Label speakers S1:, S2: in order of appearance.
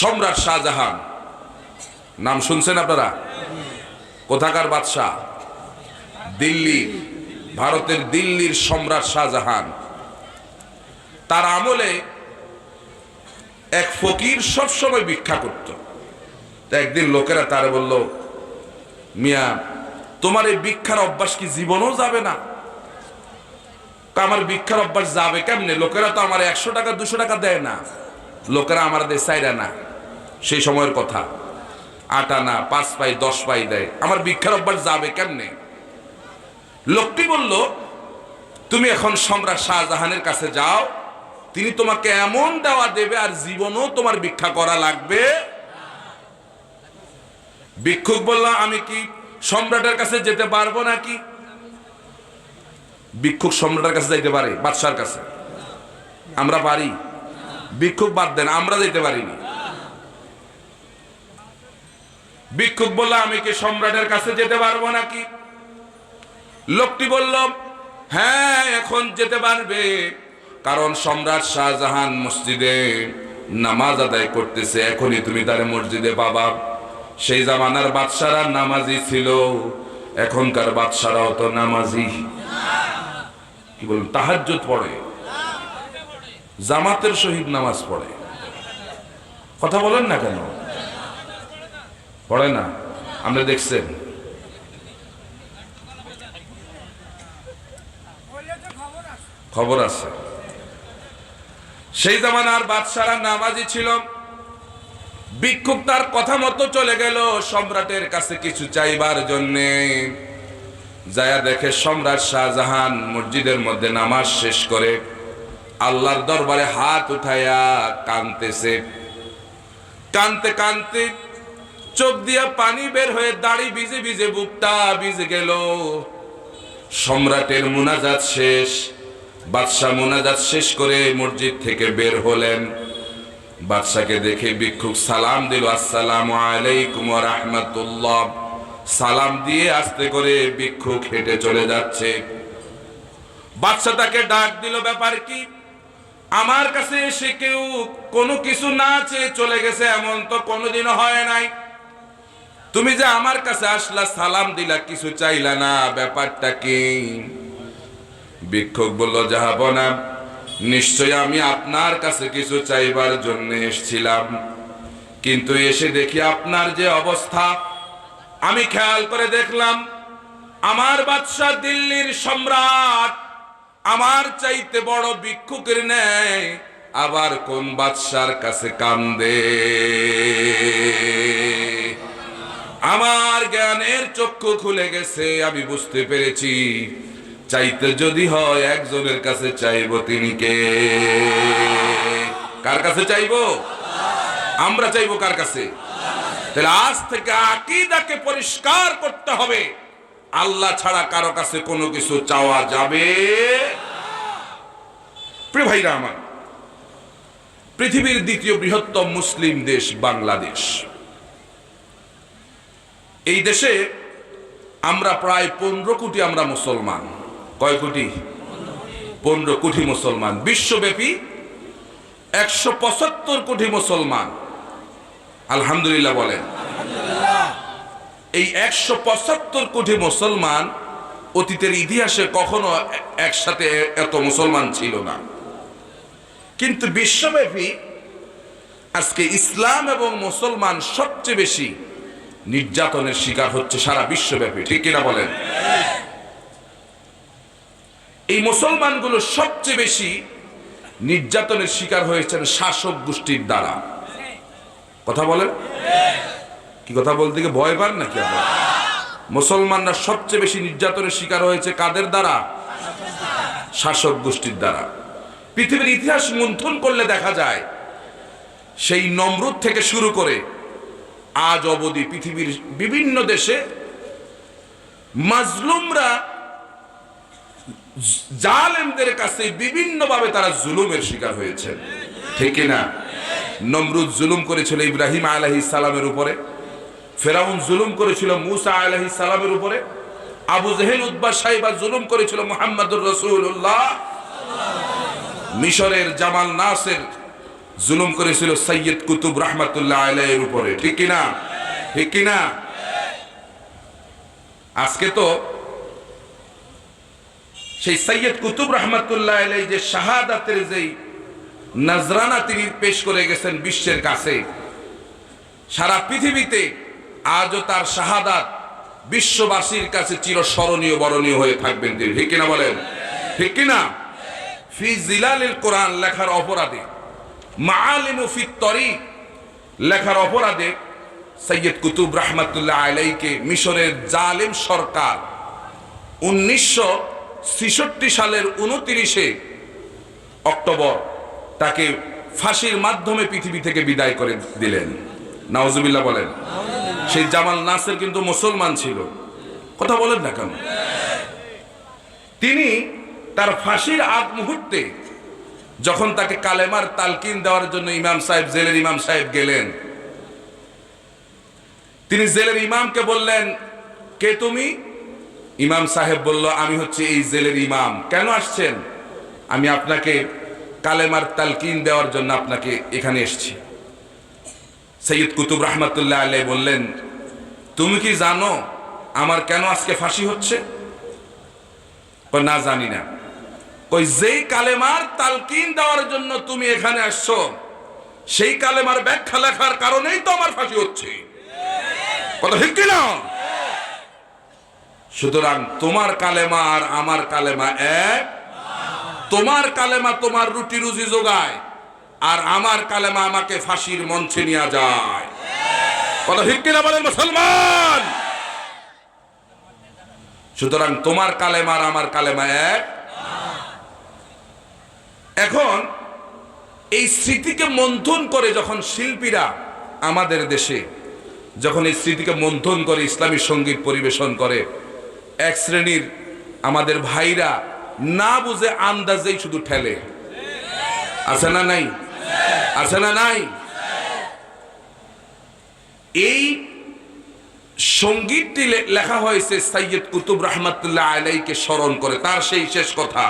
S1: সম্রাট শাহজাহান। নাম শুনছেন আপনারা? কোথাকার বাদশাহ? দিল্লি, ভারতের দিল্লির সম্রাট শাহজাহান। তার আমলে এক ফকির সবসময় ভিক্ষা করত। একদিন লোকেরা তারে বলল, মিয়া, তোমার এই ভিক্ষার অভ্যাস কি জীবনও যাবে না? আমার ভিক্ষার অভ্যাস যাবে কেমনে? লোকেরা তো আমার একশো টাকা, দুশো টাকা দেয় না। লোকেরা আমার দেয় চাইরা না। সেই সময়ের কথা। আট আনা, পাঁচ পাই, দশ পাই দেয়। আমার ভিক্ষার অভ্যাস যাবে কেমনে? লোকটি বলল, তুমি এখন সম্রাট শাহজাহানের কাছে যাও। তিনি তোমাকে এমন দেওয়া দেবে আর জীবনও তোমার ভিক্ষা করা লাগবে। ভিক্ষুক বলল, আমি কি সম্রাটের কাছে যেতে পারব নাকি? ভিক্ষুক সম্রাটের কাছে যাইতে পারে, বাদশার কাছে। আমরা পারি। ভিক্ষুক বাদ দেন, আমরা যেতে পারিনি। ভিক্ষুক বলল, আমি কি সম্রাটের কাছে যেতে পারব নাকি? লোকটি বলল হ্যাঁ এখন যেতে পারবে। কারণ সম্রাট শাহজাহান মসজিদে নামাজ আদায় করতেছে, এখনই তুমি তার মসজিদে পাবা। সেই জামানার বাদশারা নামাজি ছিল, এখনকার বাদশারাও তো নামাজি। কি বলুন তাহাজ্জুদ পড়ে, জামাতের শহীদ নামাজ পড়ে। কথা বলেন না কেন? পড়ে না, আপনি দেখছেন। খবর আছে। সেই জামানার বাদশারা নামাজি ছিল। ভিক্ষুক তার কথা মতো চলে গেল সম্রাটের কাছে কিছু চাইবার জন্যে। যায়া দেখে সম্রাট শাহজাহান মসজিদের মধ্যে নামাজ শেষ করে আল্লাহর দরবারে হাত উঠায়া কানতেছে কানতে কানতে চোখ দিয়া পানি বের হয়ে দাড়ি ভিজে ভিজে বুকটা ভিজে গেল। সম্রাটের মুনাজাত শেষ। বাদশাহ মুনাজাত শেষ করে মসজিদ থেকে বের হলেন। বাদশাকে দেখে ভিক্ষুক সালাম দিল, আসসালাম আলাইকুম রাহমাতুল্লাহ। সালাম দিয়ে আস্তে করে ভিক্ষুক হেঁটে চলে যাচ্ছে। বাদশা তাকে ডাক দিল, ব্যাপার কি? আমার কাছে এসে কেউ কোনো কিছু না চেয়ে চলে গেছে, এমন তো কোনোদিনও হয় নাই। তুমি যে আমার কাছে আসলা, সালাম দিলা, কিছু চাইলা না, ব্যাপারটা কি? ভিক্ষুক বলল যাহাব না নিশ্চয় আমি আপনার কাছে কিছু চাইবার জন্য এসছিলাম। কিন্তু এসে দেখি আপনার যে অবস্থা, আমি খেয়াল করে দেখলাম, আমার বাদশাহ দিল্লির সম্রাট আমার চাইতে বড় ভিক্ষুকের নেয় আবার কোন বাদশার কাছে কান্দে আমার জ্ঞানের চক্ষু খুলে গেছে, আমি বুঝতে পেরেছি। চাইতে যদি হয় একজনের কাছে চাইব তিনি কে? কার কাছে চাইব? আমরা চাইব কার কাছে? তাহলে আজ থেকে আকিদাকে পরিষ্কার করতে হবে। আল্লাহ ছাড়া কারও কাছে কোনো কিছু চাওয়া যাবে? প্রিয় ভাইরা আমার, পৃথিবীর দ্বিতীয় বৃহত্তম মুসলিম দেশ বাংলাদেশ। এই দেশে আমরা প্রায় পনেরো কোটি আমরা মুসলমান। কয় কোটি? পনেরো কোটি মুসলমান। বিশ্বব্যাপী একশো পঁচাত্তর কোটি মুসলমান। আলহামদুলিল্লাহ বলেন। এই একশো পঁচাত্তর কোটি মুসলমান অতীতের ইতিহাসে কখনো একসাথে এত মুসলমান ছিল না। কিন্তু বিশ্বব্যাপী আজকে ইসলাম এবং মুসলমান সবচেয়ে বেশি নির্যাতনের শিকার হচ্ছে সারা বিশ্বব্যাপী, ঠিক কিনা বলেন? এই মুসলমানগুলো সবচেয়ে বেশি নির্যাতনের শিকার হয়েছেন শাসক গোষ্ঠীর দ্বারা। কথা বলেন? কি কথা বলতে গিয়ে ভয় পান নাকি আপনারা? মুসলমানরা সবচেয়ে বেশি নির্যাতনের শিকার হয়েছে কাদের দ্বারা? শাসক গোষ্ঠীর দ্বারা। পৃথিবীর ইতিহাস মন্থন করলে দেখা যায়, সেই নমরুদ থেকে শুরু করে আজ অবধি পৃথিবীর বিভিন্ন দেশে মাজলুমরা জালেমদের কাছে বিভিন্নভাবে তারা জুলুমের শিকার হয়েছে। ঠিক না নমরুদ জুলুম করেছিল ইব্রাহিম আলহি সালামের উপরে, ফেরাউন জুলুম করেছিল মুসা আলহি সালামের উপরে, আবু জেহেল উদ্বা সাহেবা জুলুম করেছিল মোহাম্মদুর রসুল্লাহ মিশরের জামাল নাসের জুলুম করেছিল সৈয়দ কুতুব রহমাতুল্লাহ আলাইয়ের উপরে। ঠিক কিনা? ঠিক কিনা? আজকে তো সেই সৈয়দ কুতুব রহমাতুল্লাহ আলাই যে শাহাদাতের যেই নজরানা তিনি পেশ করে গেছেন বিশ্বের কাছে, সারা পৃথিবীতে আজও তার শাহাদাত বিশ্ববাসীর কাছে চিরস্মরণীয়, বরণীয় হয়ে থাকবেন তিনি। ঠিক কিনা বলেন? ঠিক কিনা? ফি জিলালিল কোরআন লেখার অপরাধে তরিক লেখার অপরাধে সৈয়দ কুতুব রহমাতুল্লাহ আলাইকে মিশরের জালেম সরকার উনিশশো ছেষট্টি সালের উনতিরিশে অক্টোবর তাকে ফাঁসির মাধ্যমে পৃথিবী থেকে বিদায় করে দিলেন। নাওজুবিল্লাহ বলেন, সেই জামাল নাসের কিন্তু মুসলমান ছিল। কথা বলেন না কেন? তিনি তার ফাঁসির আগ মুহূর্তে যখন তাকে কালেমার তালকিন দেওয়ার জন্য ইমাম সাহেব, জেলের ইমাম সাহেব গেলেন, তিনি জেলের ইমামকে বললেন, কে তুমি? ইমাম সাহেব বলল, আমি হচ্ছে এই জেলের ইমাম। কেন আসছেন? আমি আপনাকে কালেমার তালকিন দেওয়ার জন্য আপনাকে এখানে এসেছি। সৈয়দ কুতুব রহমতুল্লাহ আলাই বললেন, তুমি কি জানো আমার কেন আজকে ফাঁসি হচ্ছে? না, জানি না। ওই যেই কালেমার তালকিন দেওয়ার জন্য তুমি এখানে আসছো, সেই কালেমার ব্যাখ্যা লেখার কারণেই তো আমার ফাঁসি হচ্ছে। সুতরাং তোমার কালেমা আর আমার কালেমা এক, তোমার কালেমা তোমার রুটি রুজি যোগায়, আর আমার কালেমা আমাকে ফাঁসির মঞ্চে নিয়ে যায়। কথা কিনা বলেন মুসলমান? সুতরাং তোমার কালেমা আর আমার কালেমা এক এখন এই স্মৃতিকে মন্থন করে যখন শিল্পীরা আমাদের দেশে, যখন এই স্মৃতিকে মন্থন করে ইসলামী সংগীত পরিবেশন করে, এক শ্রেণির আমাদের ভাইরা না বুঝে আন্দাজেই শুধু ঠেলে। আছে না নাই? আছে না নাই? এই সঙ্গীতটি লেখা হয়েছে সৈয়দ কুতুব রহমতুল্লাহ আলাইকে স্মরণ করে, তার সেই শেষ কথা।